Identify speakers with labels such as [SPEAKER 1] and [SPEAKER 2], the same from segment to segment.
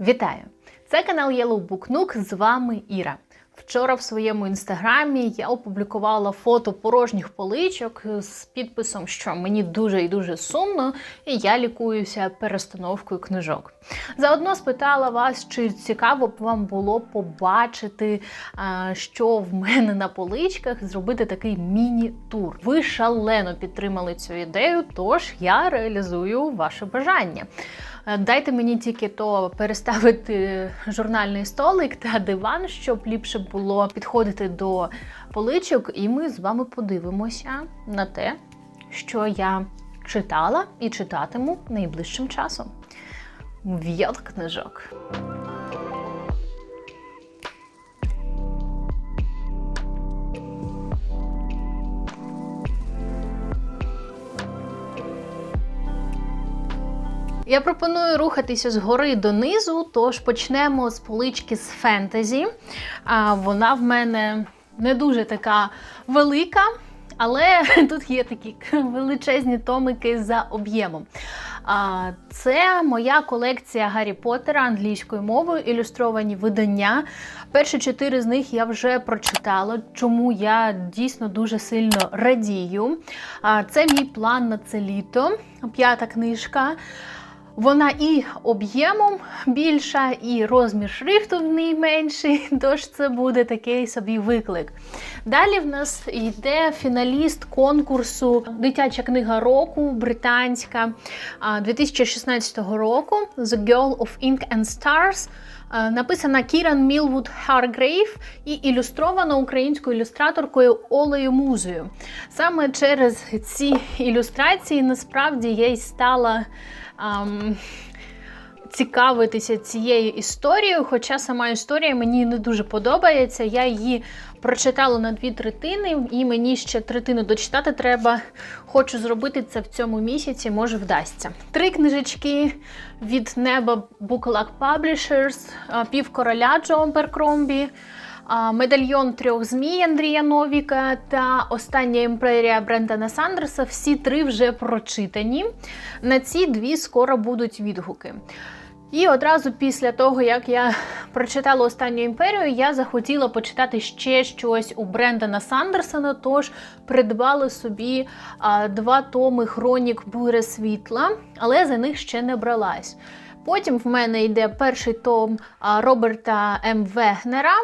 [SPEAKER 1] Вітаю! Це канал Yellow Book Nook, з вами Іра. Вчора в своєму інстаграмі я опублікувала фото порожніх поличок з підписом, що мені дуже і дуже сумно, і я лікуюся перестановкою книжок. Заодно спитала вас, чи цікаво б вам було побачити, що в мене на поличках, зробити такий міні-тур. Ви шалено підтримали цю ідею, тож я реалізую ваше бажання. Е, Дайте мені тільки то переставити журнальний столик та диван, щоб ліпше було підходити до поличок, і ми з вами подивимося на те, що я читала і читатиму найближчим часом. В'ят книжок. Я пропоную рухатися згори донизу, тож почнемо з полички з фентезі. А, Вона в мене не дуже така велика, але тут є такі величезні томики за об'ємом. Це моя колекція Гаррі Поттера англійською мовою, ілюстровані видання. Перші чотири з них я вже прочитала, чому я дійсно дуже сильно радію. Це мій план на це літо, п'ята книжка. Вона і об'ємом більша, і розмір шрифту в ній менший, тож це буде такий собі виклик. Далі в нас йде фіналіст конкурсу Дитяча книга року британська 2016 року The Girl of Ink and Stars. А, Написана Кіран Мілвуд Харгрейв і ілюстрована українською ілюстраторкою Олею Музою. Саме через ці ілюстрації насправді я й стала ам, цікавитися цією історією, хоча сама історія мені не дуже подобається. Я її прочитала на дві третини, і мені ще третину дочитати треба. Хочу зробити це в цьому місяці, може вдасться. Три книжечки від неба Bookluck Publishers, пів короля Джо Беркромбі. Медальйон трьох змій Андрія Новіка та Остання імперія Брендана Сандерса. Всі три вже прочитані. На ці дві скоро будуть відгуки. І одразу після того, як я прочитала останню імперію, я захотіла почитати ще щось у Брендана Сандерсона, тож придбала собі а, два томи Хронік Буре світла, але за них ще не бралась. Потім в мене йде перший том Роберта М. Вегнера,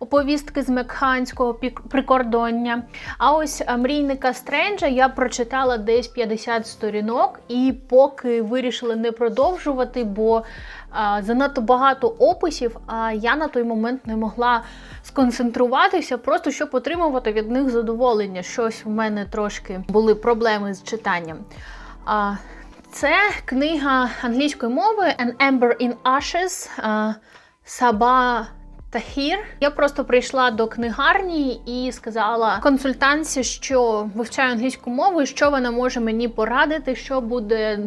[SPEAKER 1] оповістки з Мекханського прикордоння. А ось мрійника Стренджа я прочитала десь 50 сторінок, і поки вирішила не продовжувати, бо занадто багато описів, а я на той момент не могла сконцентруватися, просто щоб отримувати від них задоволення. Щось в мене трошки були проблеми з читанням. Це книга англійської мови An Ember in Ashes Саба Тахір. Я просто прийшла до книгарні і сказала консультанці, що вивчаю англійську мову, і що вона може мені порадити, що буде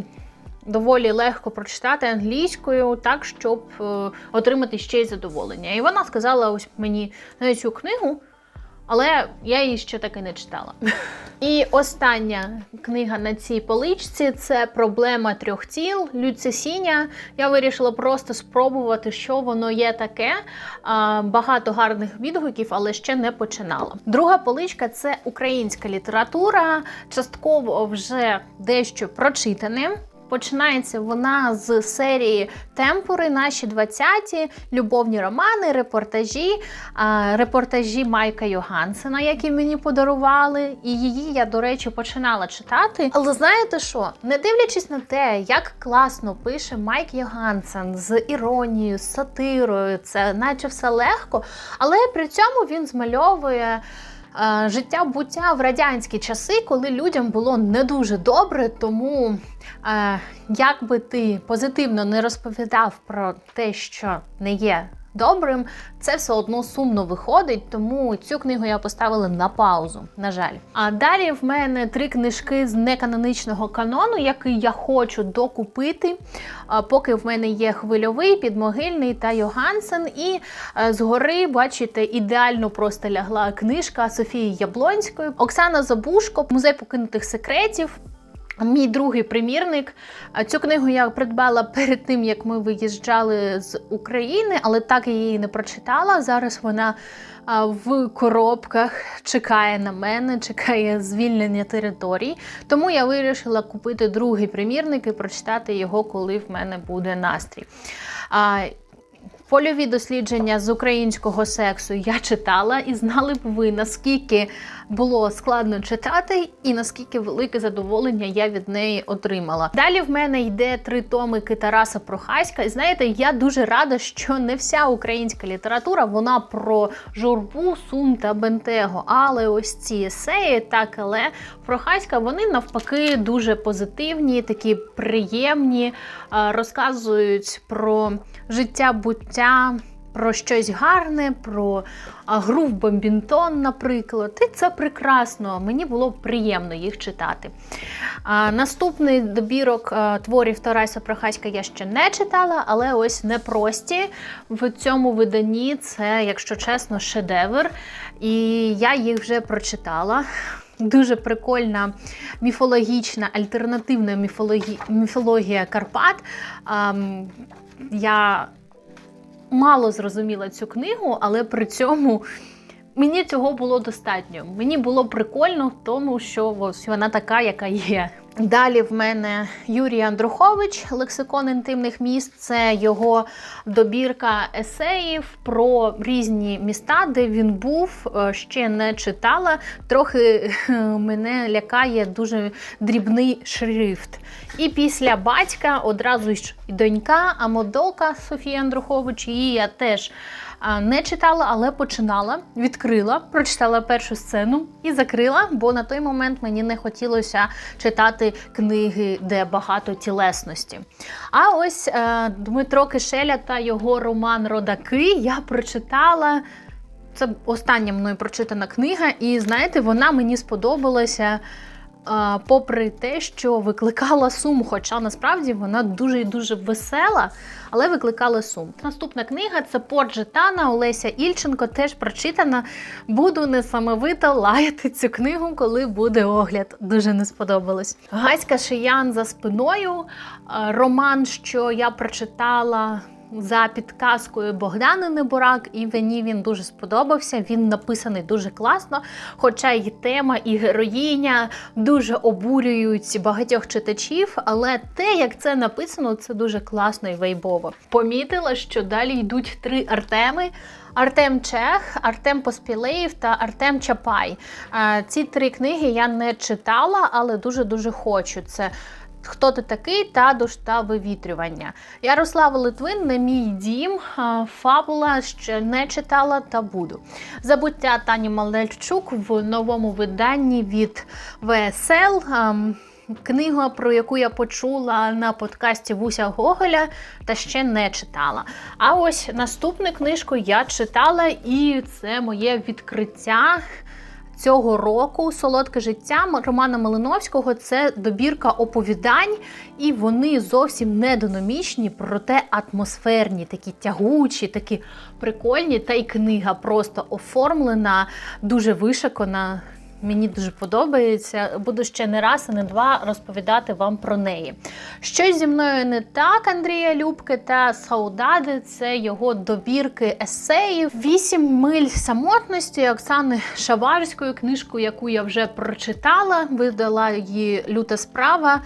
[SPEAKER 1] доволі легко прочитати англійською, так щоб е, отримати ще й задоволення. І вона сказала ось мені на цю книгу. Але я її ще таки не читала. І остання книга на цій поличці це проблема трьох тіл Люцесіня. Я вирішила просто спробувати, що воно є таке. Багато гарних відгуків, але ще не починала. Друга поличка це українська література, частково вже дещо прочитане. Починається вона з серії Темпори, наші 20-ті, любовні романи, репортажі, репортажі Майка Йогансена, які мені подарували. І її я, до речі, починала читати. Але знаєте що? Не дивлячись на те, як класно пише Майк Йогансен з іронією, з сатирою, це наче все легко, але при цьому він змальовує. Е, Життя буття в радянські часи, коли людям було не дуже добре, тому е, як би ти позитивно не розповідав про те, що не є добрим, це все одно сумно виходить, тому цю книгу я поставила на паузу, на жаль. А далі в мене три книжки з неканоничного канону, який я хочу докупити, поки в мене є хвильовий, підмогильний та Йогансен. І е, згори, бачите, ідеально просто лягла книжка Софії Яблонської, Оксана Забушко, музей покинутих секретів. Мій другий примірник. Цю книгу я придбала перед тим, як ми виїжджали з України, але так я її не прочитала. Зараз вона в коробках чекає на мене, чекає звільнення територій. Тому я вирішила купити другий примірник і прочитати його, коли в мене буде настрій. Польові дослідження з українського сексу я читала і знали б ви, наскільки було складно читати, і наскільки велике задоволення я від неї отримала. Далі в мене йде три томики Тараса Прохаська. І знаєте, я дуже рада, що не вся українська література вона про журбу, сум та бентего. Але ось ці есеї, так але Прохаська, вони навпаки дуже позитивні, такі приємні, розказують про життя буття. Про щось гарне, про гру в бомбінтон, наприклад. І це прекрасно. Мені було приємно їх читати. Наступний добірок творів Тараса Прохаська я ще не читала, але ось непрості. В цьому виданні це, якщо чесно, шедевр. І я їх вже прочитала. Дуже прикольна міфологічна, альтернативна міфологі... міфологія Карпат. Я мало зрозуміла цю книгу, але при цьому мені цього було достатньо. Мені було прикольно в тому, що ось вона така, яка є. Далі в мене Юрій Андрухович, лексикон інтимних міст. Це його добірка есеїв про різні міста, де він був, е, ще не читала. Трохи е, мене лякає дуже дрібний шрифт. І після батька одразу ж донька Амодока Софія Андрухович. Її я теж не читала, але починала, відкрила, прочитала першу сцену і закрила, бо на той момент мені не хотілося читати книги, де багато тілесності. А ось е, Дмитро Кишеля та його роман Родаки я прочитала. Це остання мною прочитана книга, і знаєте, вона мені сподобалася. Попри те, що викликала сум, хоча насправді вона дуже і дуже весела, але викликала сум. Наступна книга це Порт Житана Олеся Ільченко, теж прочитана. Буду несамовито лаяти цю книгу, коли буде огляд. Дуже не сподобалось. Гаська Шиян за спиною. Роман, що я прочитала за підказкою Богдани Небурак, і мені він дуже сподобався. Він написаний дуже класно. Хоча і тема, і героїня дуже обурюють багатьох читачів, але те, як це написано, це дуже класно і вейбово. Помітила, що далі йдуть три Артеми. Артем Чех, Артем Поспілеєв та Артем Чапай. Е, Ці три книги я не читала, але дуже дуже хочу. Це Хто ти такий та душ та вивітрювання. Ярослава Литвин не мій дім. Фабула ще не читала та буду. Забуття Тані Малельчук в новому виданні від ВСЛ. Книга, про яку я почула на подкасті Вуся Гоголя, та ще не читала. А ось наступну книжку я читала, і це моє відкриття цього року Солодке життя Романа Малиновського це добірка оповідань, і вони зовсім не динамічні, проте атмосферні, такі тягучі, такі прикольні. Та й книга просто оформлена, дуже вишикана. Мені дуже подобається. Буду ще не раз і не два розповідати вам про неї. Щось зі мною не так Андрія Любки та Саудади це його добірки есеїв. Вісім миль самотності Оксани Шаварської, книжку, яку я вже прочитала, видала її люта справа.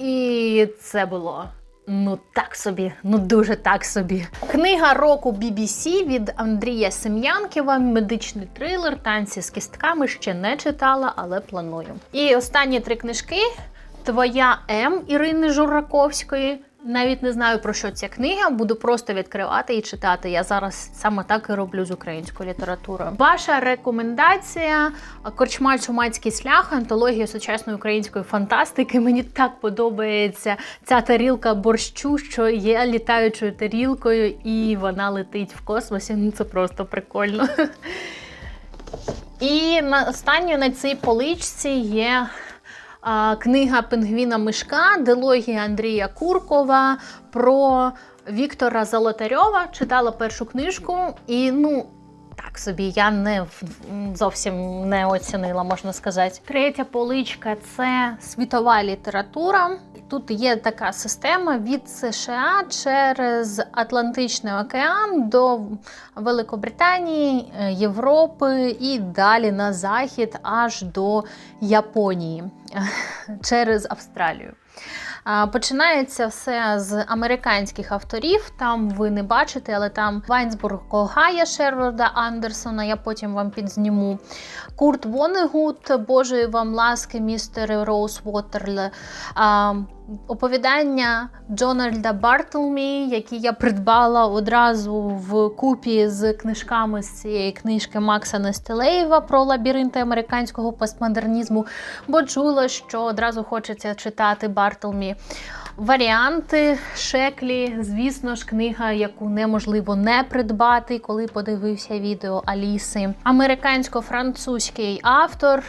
[SPEAKER 1] І це було. Ну так собі, ну дуже так собі. Книга року BBC від Андрія Сем'янківа, медичний трилер, танці з кістками ще не читала, але планую. І останні три книжки: Твоя М Ірини Жураковської. Навіть не знаю про що ця книга, буду просто відкривати і читати. Я зараз саме так і роблю з українською літературою. Ваша рекомендація Корчма Чумацький шлях, антологія сучасної української фантастики. Мені так подобається ця тарілка борщу, що є літаючою тарілкою, і вона летить в космосі. Ну це просто прикольно. І на останньою на цій поличці є книга Пингвіна Мишка, дилогія Андрія Куркова про Віктора Золотарьова. Читала першу книжку, і ну. Так собі. Я не зовсім не оцінила, можна сказати. Третя поличка це світова література. Тут є така система від США через Атлантичний океан до Великобританії, е, Європи і далі на захід аж до Японії через Австралію. Починається все з американських авторів. Там ви не бачите, але там Вайнсбург Когая Шерварда Андерсона. Я потім вам підзніму. Курт Вонегут, Божої вам ласки, містер Роуз Уотерле. Оповідання Джональда Бартлмі, які я придбала одразу в купі з книжками з цієї книжки Макса Нестелеєва про лабіринти американського постмодернізму, бо чула, що одразу хочеться читати Бартлмі. Варіанти Шеклі, звісно ж, книга, яку неможливо не придбати, коли подивився відео Аліси. Американсько-французький автор.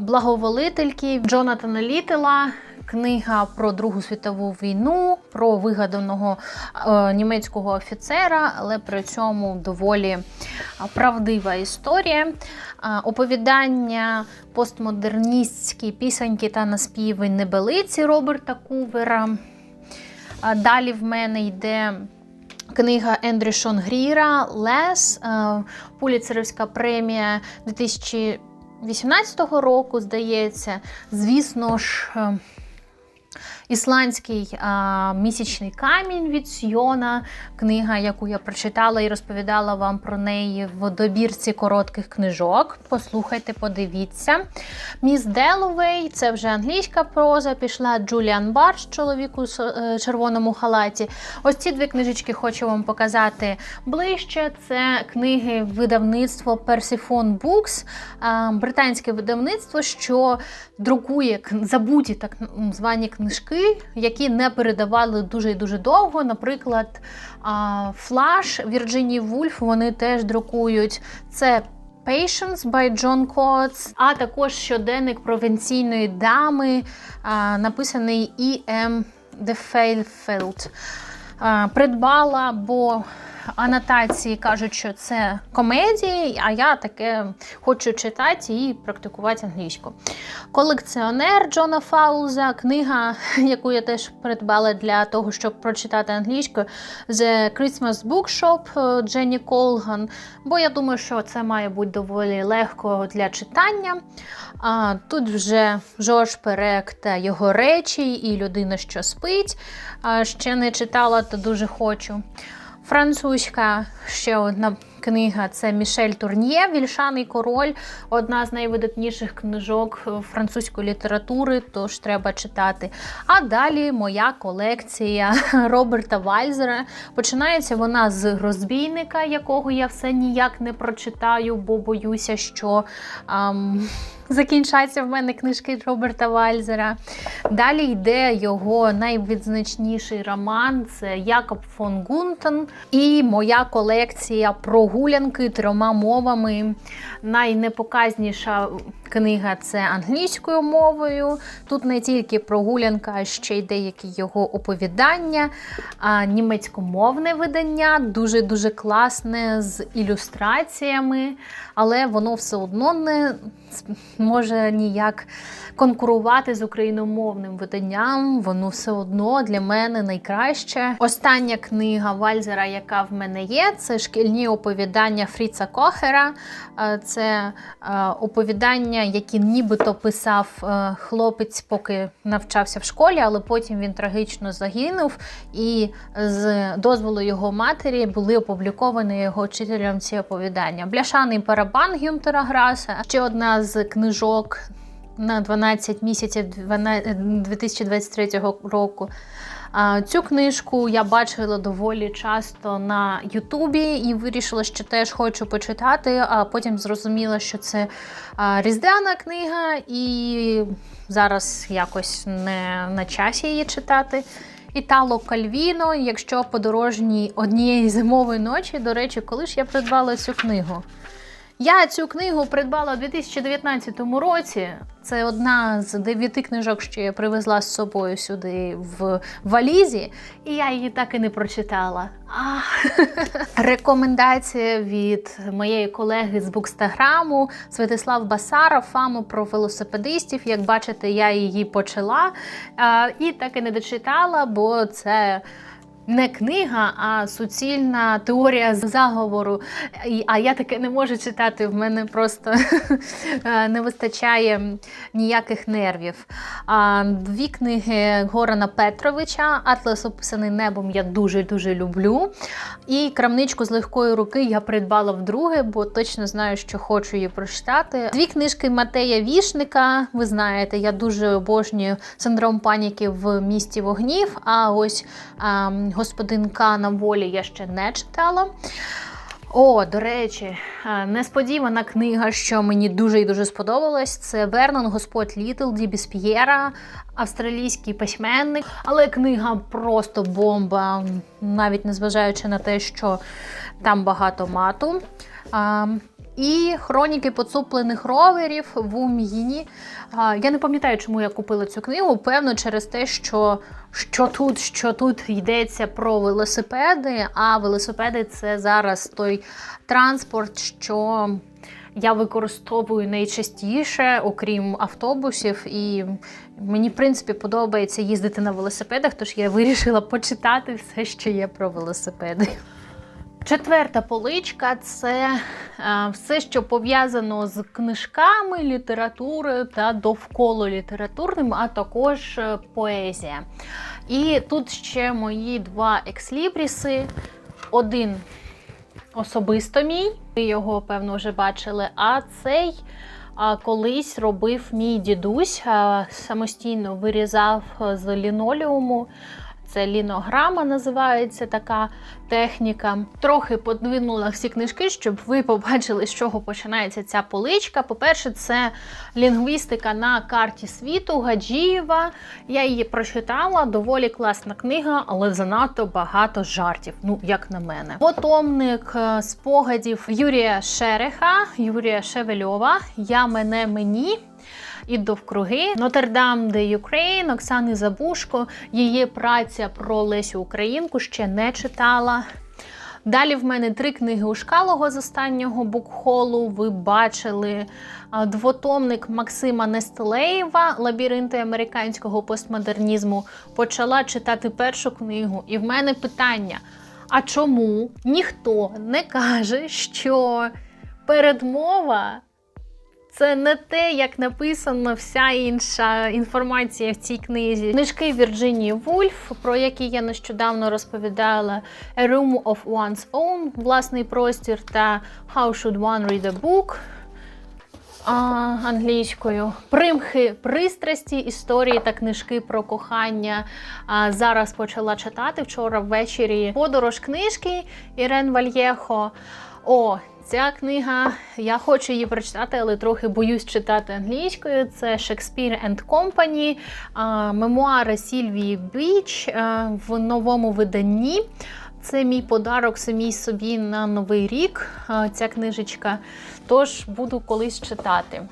[SPEAKER 1] Благоволительки Джонатана Літела. Книга про Другу світову війну, про вигаданого е, німецького офіцера, але при цьому доволі е, правдива історія. Е, оповідання постмодерністські пісеньки та наспіви небелиці Роберта Кувера. Далі в мене йде книга Ендрю Шон Гріра Лес, Пуліцерівська премія 2018 року, здається. Звісно ж. Ісландський а, місячний камінь від Сьйона, книга, яку я прочитала і розповідала вам про неї в добірці коротких книжок. Послухайте, подивіться. Міс Деловей, це вже англійська проза, пішла Джуліан Барш, чоловік у е, червоному халаті. Ось ці дві книжечки хочу вам показати ближче. Це книги видавництво Persephone Books, британське видавництво, що друкує забуті так звані книжки, які не передавали дуже і дуже довго. Наприклад, Flash Virginia Вульф вони теж друкують. Це Patience by John Coates, а також щоденник провінційної дами, написаний І.М. Дефейлфелд. А, Придбала, бо анотації кажуть, що це комедії, а я таке хочу читати і практикувати англійську. Колекціонер Джона Фауза, книга, яку я теж придбала для того, щоб прочитати англійською, The Christmas Bookshop Дженні Колган. Бо я думаю, що це має бути доволі легко для читання. А, тут вже Жорж Перек та його речі, і людина, що спить. А, ще не читала, то дуже хочу. Французька ще одна книга це Мішель Турньє, Вільшаний король, одна з найвидатніших книжок французької літератури, тож треба читати. А далі моя колекція Роберта Вальзера. Починається вона з розбійника, якого я все ніяк не прочитаю, бо боюся, що. ам, Закінчаться в мене книжки Роберта Вальзера. Далі йде його найвідзначніший роман це Якоб фон Гунтен. І моя колекція прогулянки трьома мовами. Найнепоказніша книга це англійською мовою. Тут не тільки прогулянка, а ще й деякі його оповідання, німецькомовне видання, дуже-дуже класне з ілюстраціями, але воно все одно не може ніяк конкурувати з україномовним виданням. Воно все одно для мене найкраще. Остання книга Вальзера, яка в мене є, це шкільні оповідання Фріца Кохера. Е, Це е, оповідання, які нібито писав е, хлопець, поки навчався в школі, але потім він трагічно загинув. І з дозволу його матері були опубліковані його вчителем ці оповідання. Бляшаний барабан Гюнтера Граса. Ще одна з книжок на 12 місяців 2023 року. Цю книжку я бачила доволі часто на Ютубі і вирішила, що теж хочу почитати, а потім зрозуміла, що це різдвяна книга, і зараз якось не на часі її читати. Італо Кальвіно, якщо подорожній однієї зимової ночі, до речі, коли ж я придбала цю книгу? Я цю книгу придбала у 2019 році. Це одна з дев'яти книжок, що я привезла з собою сюди в валізі, і я її так і не прочитала. А, Рекомендація від моєї колеги з букстаграму Святислав Басаров, фаму про велосипедистів. Як бачите, я її почала і так і не дочитала, бо це. Не книга, а суцільна теорія заговору. А я таке не можу читати. В мене просто е, не вистачає ніяких нервів. Дві книги Горана Петровича, Атлас описаний небом. Я дуже дуже люблю. І крамничку з легкої руки я придбала вдруге, бо точно знаю, що хочу її прочитати. Дві книжки Матея Вішника. Ви знаєте, я дуже обожнюю синдром паніки в місті вогнів. А ось а, господинка на волі я ще не читала. О, до речі, е, несподівана книга, що мені дуже і дуже сподобалась. Це Вернон Господь Літл Ді австралійський письменник. Але книга просто бомба, навіть незважаючи на те, що там багато мату. І хроніки поцуплених роверів в Ум'їні. Я не пам'ятаю, чому я купила цю книгу. Певно, через те, що, що тут, що тут йдеться про велосипеди, а велосипеди це зараз той транспорт, що я використовую найчастіше, окрім автобусів. І мені, в принципі, подобається їздити на велосипедах, тож я вирішила почитати все, що є про велосипеди. Четверта поличка це е, все, що пов'язано з книжками, літературою та довкола літературним, а також е, поезія. І тут ще мої два екслібріси. Один особисто мій, ви його, певно, вже бачили, а цей колись робив мій дідусь, самостійно вирізав з лінолеуму. Це лінограма називається така техніка. Трохи подвинула всі книжки, щоб ви побачили, з чого починається ця поличка. По-перше, це лінгвістика на карті світу Гаджієва. Я її прочитала. Доволі класна книга, але занадто багато жартів. Ну, як на мене. Потомник е, спогадів Юрія Шереха, Юрія Шевельова. Я мене мені. І довкруги Нотердам де Юкрейн, Оксани Забушко. Її праця про Лесю Українку ще не читала. Далі в мене три книги Ушкалого з останнього букхолу. Ви бачили двотомник Максима Нестелеєва Лабіринти американського постмодернізму. Почала читати першу книгу, і в мене питання: а чому ніхто не каже, що передмова це не те, як написано вся інша інформація в цій книзі. Книжки Вірджинії Вульф, про які я нещодавно розповідала: A Room of One's Own, власний простір та How Should One Read a Book. А, англійською примхи пристрасті, історії та книжки про кохання. А, зараз почала читати вчора ввечері подорож книжки Ірен Вальєхо. О, ця книга, я хочу її прочитати, але трохи боюсь читати англійською. Це Shakespeare and Company, мемуари Сільвії Біч в новому виданні. Це мій подарок самій собі на новий рік. Ця книжечка. Тож буду колись читати.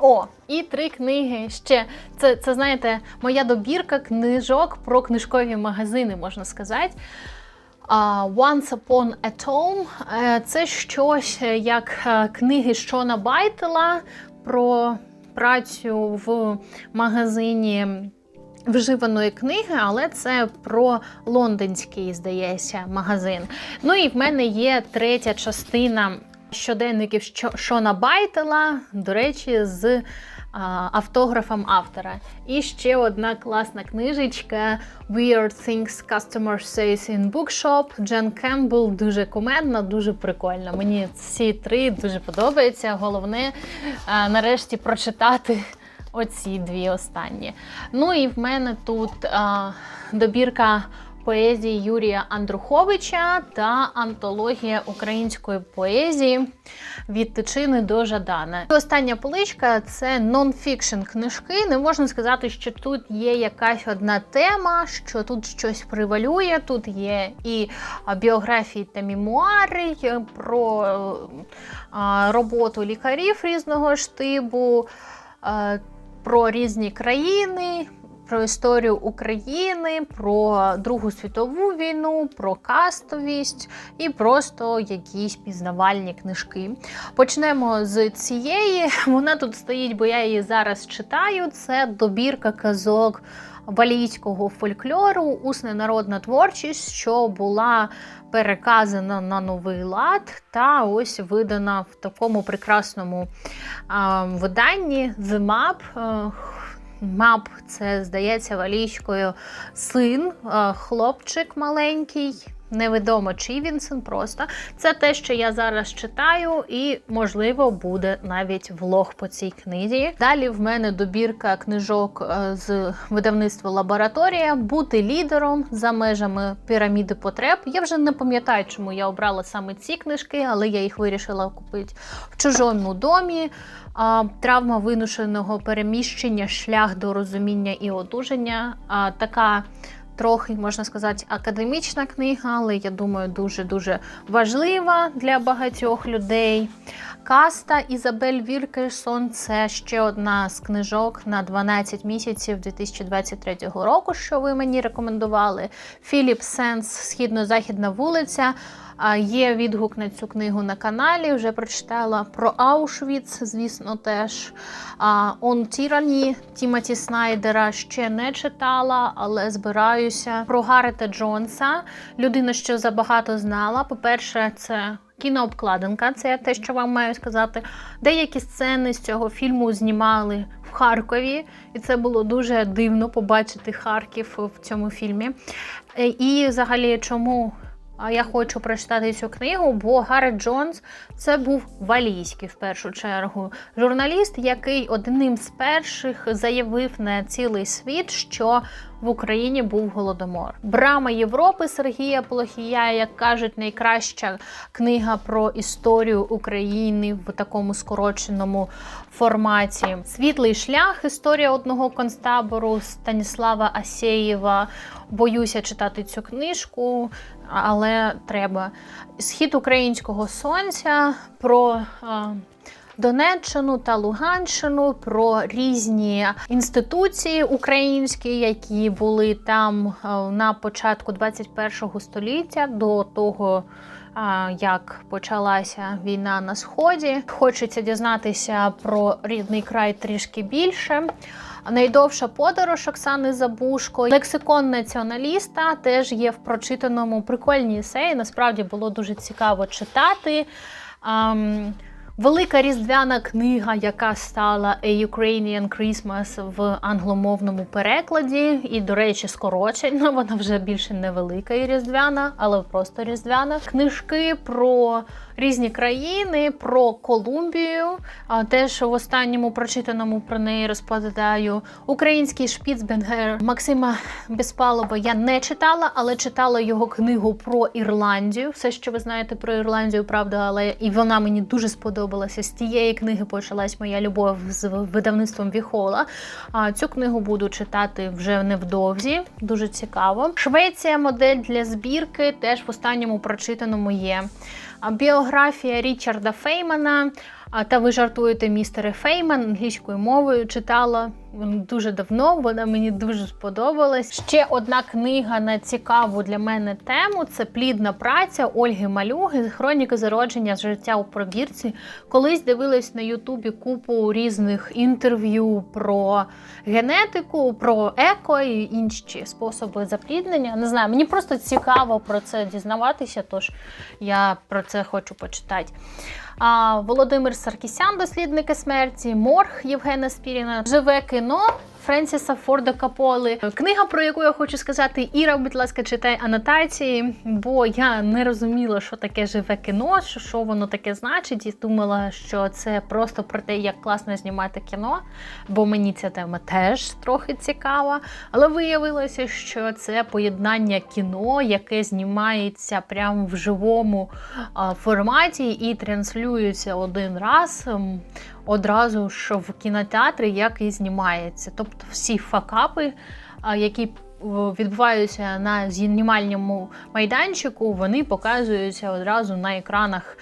[SPEAKER 1] О, і три книги ще. Це, це знаєте, моя добірка книжок про книжкові магазини, можна сказати. Once Upon a Tome е, це щось е, як е, книги Шона Байтела про працю в магазині вживаної книги, але це про лондонський, здається, магазин. Ну і в мене є третя частина щоденників Що- Шона Байтела, до речі, з автографом автора. І ще одна класна книжечка Weird Things Customer Says in Bookshop. Джен Кембл дуже кумедна, дуже прикольна. Мені ці три дуже подобаються. Головне нарешті прочитати оці дві останні. Ну і в мене тут а, добірка поезії Юрія Андруховича та антологія української поезії від Тичини до Жадана. І Остання поличка це нон-фікшн книжки. Не можна сказати, що тут є якась одна тема, що тут щось привалює. Тут є і біографії та мемуари про роботу лікарів різного штибу, про різні країни. Про історію України, про Другу світову війну, про кастовість і просто якісь пізнавальні книжки. Почнемо з цієї. Вона тут стоїть, бо я її зараз читаю. Це добірка казок валійського фольклору, усна народна творчість, що була переказана на новий лад, та ось видана в такому прекрасному виданні The Map. Мап, це здається валійською син, е, хлопчик маленький. Невідомо, чий він син просто. Це те, що я зараз читаю, і, можливо, буде навіть влог по цій книзі. Далі в мене добірка книжок е, з видавництва лабораторія бути лідером за межами піраміди потреб. Я вже не пам'ятаю, чому я обрала саме ці книжки, але я їх вирішила купити в чужому домі. Травма винушеного переміщення, шлях до розуміння і одужання. Така трохи, можна сказати, академічна книга, але я думаю, дуже-дуже важлива для багатьох людей. Каста Ізабель Віркерсон це ще одна з книжок на 12 місяців 2023 року, що ви мені рекомендували. Філіп Сенс Східно-Західна вулиця. Є відгук на цю книгу на каналі. Вже прочитала про Аушвіц, звісно, теж. Он Тірані Тімоті Снайдера ще не читала, але збираюся про Гарета Джонса. Людина, що забагато знала. По-перше, це. Кінообкладинка, це те, що вам маю сказати. Деякі сцени з цього фільму знімали в Харкові, і це було дуже дивно побачити Харків в цьому фільмі. Е, І взагалі, чому я хочу прочитати цю книгу, бо Гаррет Джонс це був валійський в першу чергу журналіст, який одним з перших заявив на цілий світ, що в Україні був голодомор. Брама Європи Сергія Плохія, як кажуть, найкраща книга про історію України в такому скороченому форматі. Світлий шлях. Історія одного концтабору Станіслава Асєєва. Боюся читати цю книжку, але треба. Схід українського сонця про. Донеччину та Луганщину про різні інституції українські, які були там на початку 21 століття до того. Як почалася війна на сході, хочеться дізнатися про рідний край трішки більше. Найдовша подорож Оксани Забушко, лексикон націоналіста теж є в прочитаному прикольній есеї. Насправді було дуже цікаво читати. Ам, Велика різдвяна книга, яка стала A Ukrainian Christmas в англомовному перекладі, і, до речі, скорочена. Вона вже більше не велика і різдвяна, але просто різдвяна. Книжки про різні країни, про Колумбію. Теж в останньому прочитаному про неї розповідаю. Український Шпіцбенгер Максима Безпалова я не читала, але читала його книгу про Ірландію. Все, що ви знаєте про Ірландію, правда, але і вона мені дуже сподобалася. З тієї книги почалась моя любов з видавництвом Віхола. Цю книгу буду читати вже невдовзі. Дуже цікаво. Швеція модель для збірки теж в останньому прочитаному є. А Біографія Річарда Феймана. А та ви жартуєте, містере Фейман англійською мовою читала дуже давно. Вона мені дуже сподобалась. Ще одна книга на цікаву для мене тему це плідна праця Ольги Малюги Хроніка зародження життя у пробірці. Колись дивилась на Ютубі купу різних інтерв'ю про генетику, про еко і інші способи запліднення. Не знаю, мені просто цікаво про це дізнаватися, тож я про це хочу почитати. А, Володимир Саркісян, дослідники смерті, Морг Євгена Спіріна, живе кіно. Френсіса Форда Каполи. Книга, про яку я хочу сказати, Іра, будь ласка, читай анотації, бо я не розуміла, що таке живе кіно, що, що воно таке значить, і думала, що це просто про те, як класно знімати кіно, бо мені ця тема теж трохи цікава. Але виявилося, що це поєднання кіно, яке знімається прямо в живому форматі і транслюється один раз. Одразу ж в кінотеатрі, як і знімається. Тобто всі факапи, які е, відбуваються на знімальному майданчику, вони показуються одразу на екранах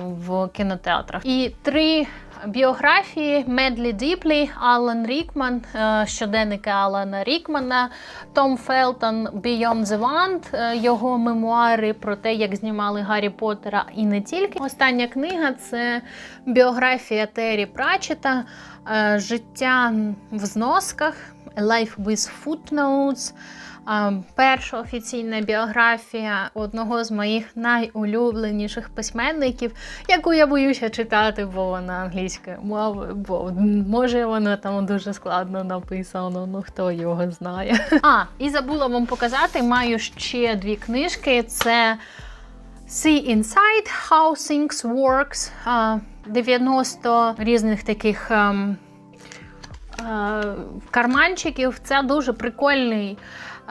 [SPEAKER 1] в кінотеатрах. І три біографії Медлі Діплі, Алан Рікман, е, щоденники Алана Рікмана, Том Фелтон, Beyond the Wand, е, його мемуари про те, як знімали Гаррі Поттера і не тільки. Остання книга це біографія Террі Пратчета, е, Життя в зносках, Life with Footnotes. Перша офіційна біографія одного з моїх найулюбленіших письменників, яку я боюся читати, бо вона англійською мовою, бо може воно там дуже складно написано, ну хто його знає. А, і забула вам показати, маю ще дві книжки. Це See Inside How Things Works. 90 різних таких. ем, е, карманчиків це дуже прикольний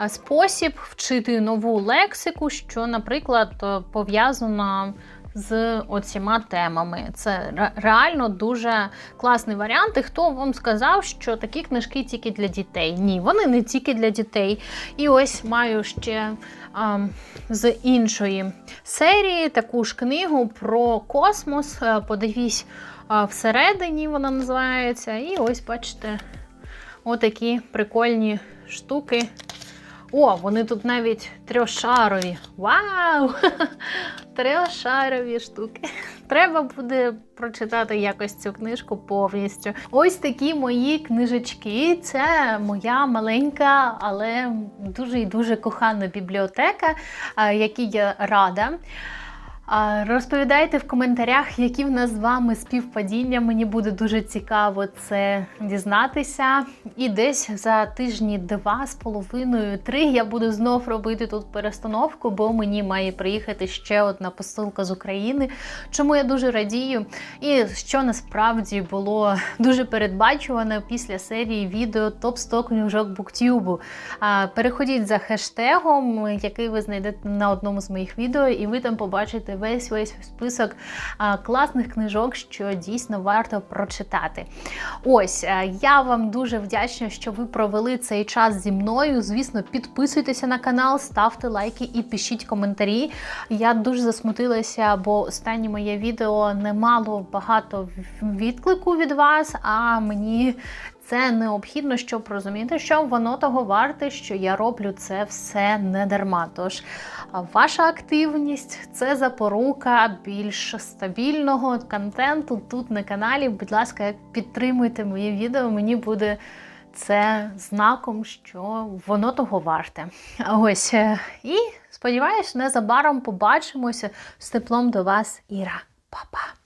[SPEAKER 1] спосіб вчити нову лексику, що, наприклад, е, пов'язано з оціма темами. Це реально дуже класний варіант. І хто вам сказав, що такі книжки тільки для дітей? Ні, вони не тільки для дітей. І ось маю ще ем, з іншої серії таку ж книгу про космос. Е, Подивісь а, всередині вона називається. І ось бачите, отакі прикольні штуки. О, вони тут навіть трьошарові. Вау! Трьошарові штуки. Треба буде прочитати якось цю книжку повністю. Ось такі мої книжечки. Це моя маленька, але дуже і дуже кохана бібліотека, які якій я рада. Розповідайте в коментарях, які в нас з вами співпадіння. Мені буде дуже цікаво це дізнатися. І десь за тижні два з половиною три я буду знов робити тут перестановку, бо мені має приїхати ще одна посилка з України, чому я дуже радію. І що насправді було дуже передбачувано після серії відео топ 100 книжок Буктюбу. Переходіть за хештегом, який ви знайдете на одному з моїх відео, і ви там побачите весь весь список класних книжок, що дійсно варто прочитати. Ось я вам дуже вдячна, що ви провели цей час зі мною. Звісно, підписуйтеся на канал, ставте лайки і пишіть коментарі. Я дуже засмутилася, бо останнє моє відео не мало багато відклику від вас, а мені це необхідно, щоб розуміти, що воно того варте, що я роблю це все не дарма. Тож ваша активність це запорука більш стабільного контенту тут на каналі. Будь ласка, підтримуйте моє відео, мені буде. Це знаком, що воно того варте. Ось е, і сподіваюсь, незабаром побачимося з теплом до вас, Іра. Па-па!